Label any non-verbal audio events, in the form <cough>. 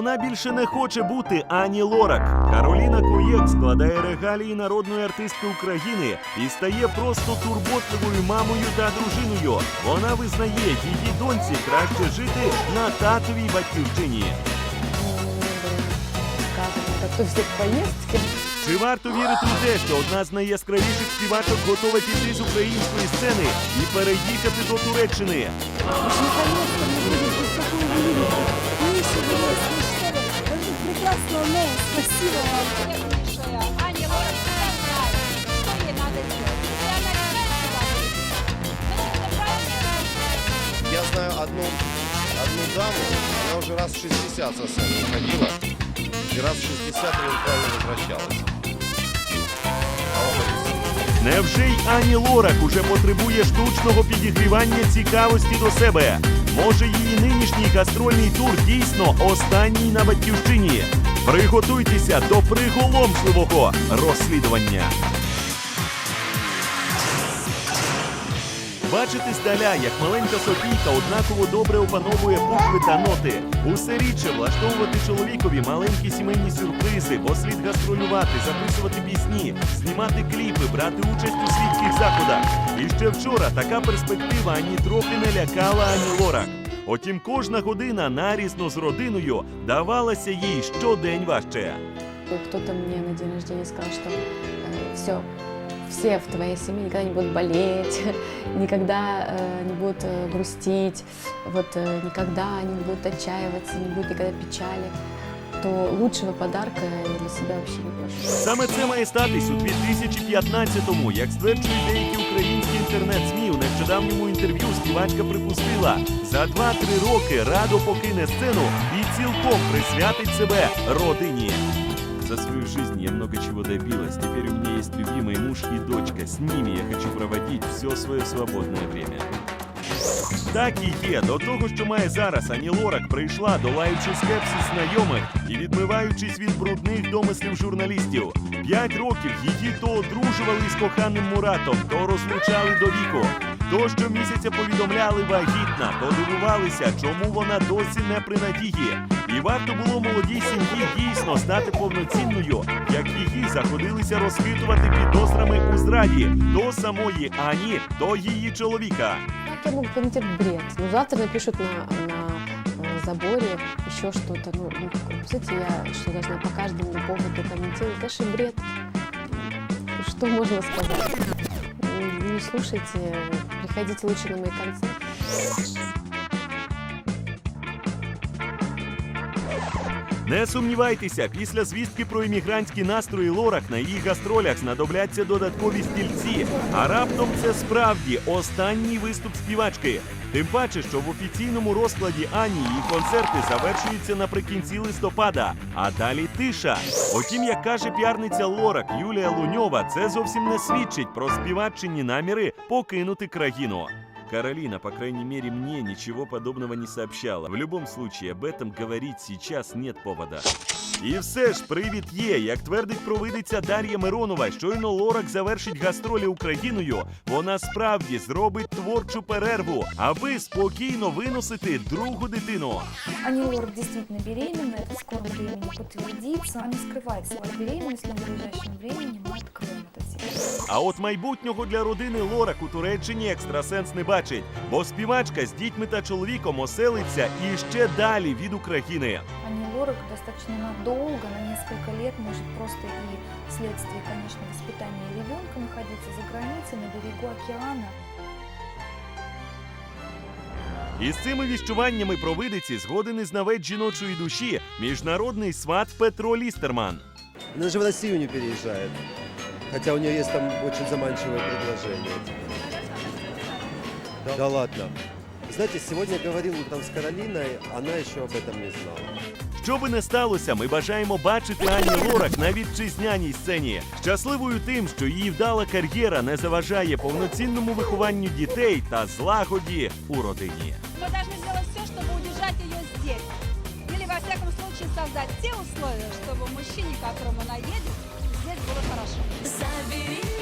Вона більше не хоче бути Ані Лорак. Кароліна Куєк складає регалії народної артистки України і стає просто турботливою мамою та дружиною. Вона визнає, її доньці краще жити на татовій батьківщині. Как поездки. Чи варто вірити у те, що одна з найяскравіших співачок готова піти з української сцени і переїхати до Туреччини? Уж наконец-то мы но спасибо вам. Я знаю одну, одну даму, она уже раз в 60 со сцены уходила, и раз в 60 правильно возвращалась. Невже й Ані Лорак уже потребує штучного підігрівання цікавості до себе? Може, її нинішній гастрольний тур дійсно останній на батьківщині? Приготуйтеся до приголомшливого розслідування. Бачити здаля, як маленька Софійка однаково добре опановує букви та ноти. Усе рідше влаштовувати чоловікові маленькі сімейні сюрпризи, бо гастролювати, записувати пісні, знімати кліпи, брати участь у світських заходах. І ще вчора така перспектива ані трохи не лякала ані Лорак. Утім, кожна година нарізно з родиною давалася їй щодень важче. Кто-то мне на день рождения сказал, что все, все в твоей семье никогда не будут болеть, <laughs> никогда э, не будут э, грустить, вот э, никогда они не будут отчаиваться, не будет никогда печали, то лучшего подарка я для себя вообще не прошу. Саме це має статись у 2015-му. Як стверджують деякі українські інтернет-ЗМІ, у нещодавньому інтерв'ю співачка припустила, за 2-3 роки радо покине сцену і цілком присвятить себе родині. За свою жизнь я много чего добилась. Теперь у меня есть любимый муж и дочка. С ними я хочу проводить все свое свободное время. Так і є. До того, що має зараз, Ані Лорак прийшла, долаючи скепсис знайомих і відмиваючись від брудних домислів журналістів. П'ять років її то одружували з коханим Муратом, то розлучали до віку. То щомісяця повідомляли вагітна, то дивувалися, чому вона досі не при надії. І варто було молодій сім'ї дійсно стати повноцінною, як її заходилися розхитувати підозрами у зраді то самої Ані, то її чоловіка. Как я могу комментировать бред? Ну, завтра напишут на, на э, заборе еще что-то. Ну, ну, как- представляете, я что должна по каждому поводу комментировать? Это же бред. Что можно сказать? М, Не слушайте, приходите лучше на мои концерты. Не сумнівайтеся, після звістки про іммігрантські настрої Лорак на її гастролях знадобляться додаткові стільці. А раптом це справді останній виступ співачки. Тим паче, що в офіційному розкладі Ані її концерти завершуються наприкінці листопада, а далі тиша. Утім, як каже піарниця Лорак Юлія Луньова, це зовсім не свідчить про співаччині наміри покинути країну. Каролина, по крайней мере, мне ничего подобного не сообщала. В любом случае, об этом говорить сейчас нет повода. І все ж привід є, як твердить провидиця Дар'я Миронова, щойно Лорак завершить гастролі Україною, вона справді зробить творчу перерву, аби спокійно виносити другу дитину. Ани Лорак действительно беременна, это в скором времени подтвердится. Она не скрывает свою беременность, но в ближайшем времени мы откроем это все. А от майбутнього для родини Лорак у Туреччині екстрасенс не бачить, бо співачка з дітьми та чоловіком оселиться і ще далі від України. Ани Лорак достаточно надолго, на несколько лет, может просто и вследствие, конечно, воспитания ребенка находиться за границей, на берегу океана. І з цими віщуваннями провидиці згоден і знавець жіночої душі міжнародний сват Петро Лістерман. Она же в Россию не переезжает. Хотя у нее есть там очень заманчивое предложение. Да, да ладно. Знаете, сегодня говорил утром с Каролиной, она еще об этом не знала. Що би не сталося, ми бажаємо бачити Ані Лорак на вітчизняній сцені. Щасливою тим, що її вдала кар'єра не заважає повноцінному вихованню дітей та злагоді у родині. Мы должны сделать все, чтобы удержать ее здесь. Или, во всяком случае, создать те условия, чтобы мужчине, к которому она едет, здесь было хорошо. Забери